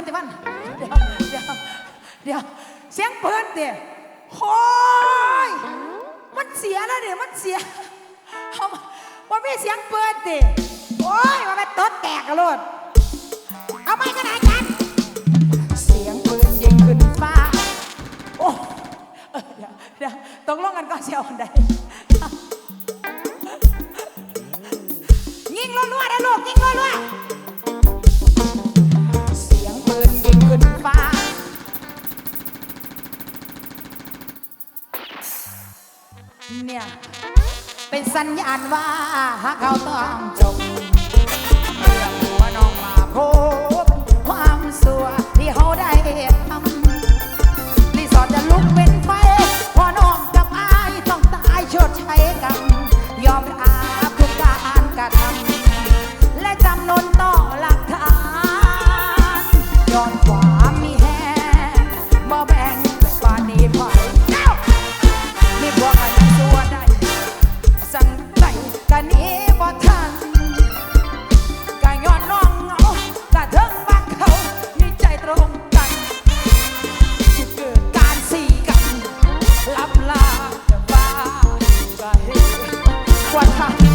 นติมันเดี๋ยวเดี๋ยวเดี๋ยวเสียงปืนเดี๋ยวโอ้ยมันเสียแล้วเดี๋ยวมันเสียเอามันไม่เสียงปืนดิโอ้ยมันเป็นต้นแตกกระโดดเอาไม่ก็ได้กันเสียงปืนยิงขึ้นฟ้าโอ้เออเดี๋ยวเดี๋ยวตกลงกันก็เชียวคนใดยิงรัวๆนะลูกยิงรัวๆ เนี่ย เป็นสัญญาณว่าหากเขาต้องจบเรื่องหัวน้องมาพบความสวย 감 사.